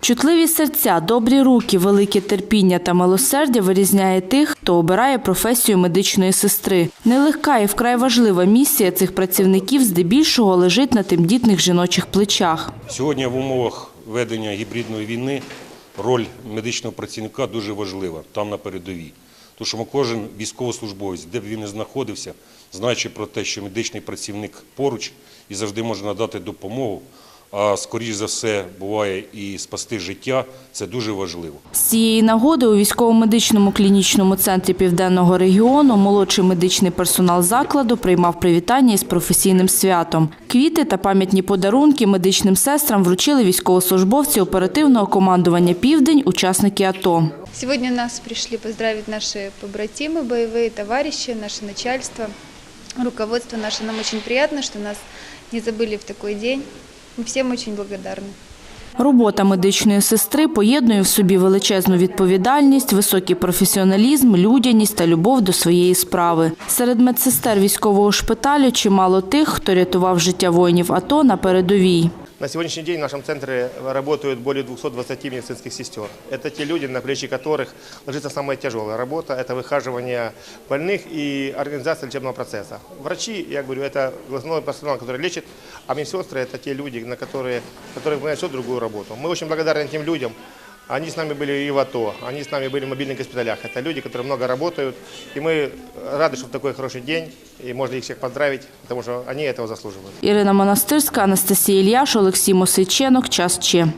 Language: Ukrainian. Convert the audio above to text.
Чутливі серця, добрі руки, велике терпіння та милосердя вирізняє тих, хто обирає професію медичної сестри. Нелегка і вкрай важлива місія цих працівників здебільшого лежить на тимдітних жіночих плечах. Сьогодні в умовах ведення гібридної війни роль медичного працівника дуже важлива там на передовій. Тому що кожен військовослужбовець, де б він не знаходився, знаючи про те, що медичний працівник поруч і завжди може надати допомогу, а скоріш за все буває і спасти життя, це дуже важливо. З цієї нагоди у військово-медичному клінічному центрі Південного регіону молодший медичний персонал закладу приймав привітання із професійним святом. Квіти та пам'ятні подарунки медичним сестрам вручили військовослужбовці оперативного командування Південь, учасники АТО. Сегодня нас пришли поздравить наши побратимы, боевые товарищи, наше начальство, руководство наше. Нам очень приятно, что нас не забыли в такой день. Мы всім дуже благодарні. Робота медичної сестри поєднує в собі величезну відповідальність, високий професіоналізм, людяність та любов до своєї справи. Серед медсестер військового шпиталю чимало тих, хто рятував життя воїнів АТО на передовій. На сегодняшний день в нашем центре работают более 220 медицинских сестер. Это те люди, на плечи которых ложится самая тяжелая работа, это выхаживание больных и организация лечебного процесса. Врачи, я говорю, это главной персонал, который лечит, а медсестры это те люди, на которые, которые выполняют всю другую работу. Мы очень благодарны тем людям, они с нами были и в АТО, они с нами были в мобильных госпиталях. Это люди, которые много работают, и мы рады, что в такой хороший день, и можно их всех поздравить, потому что они этого заслуживают. Ірина Монастирська, Анастасія Ільяш, Олексій Мосиченок. Час Че.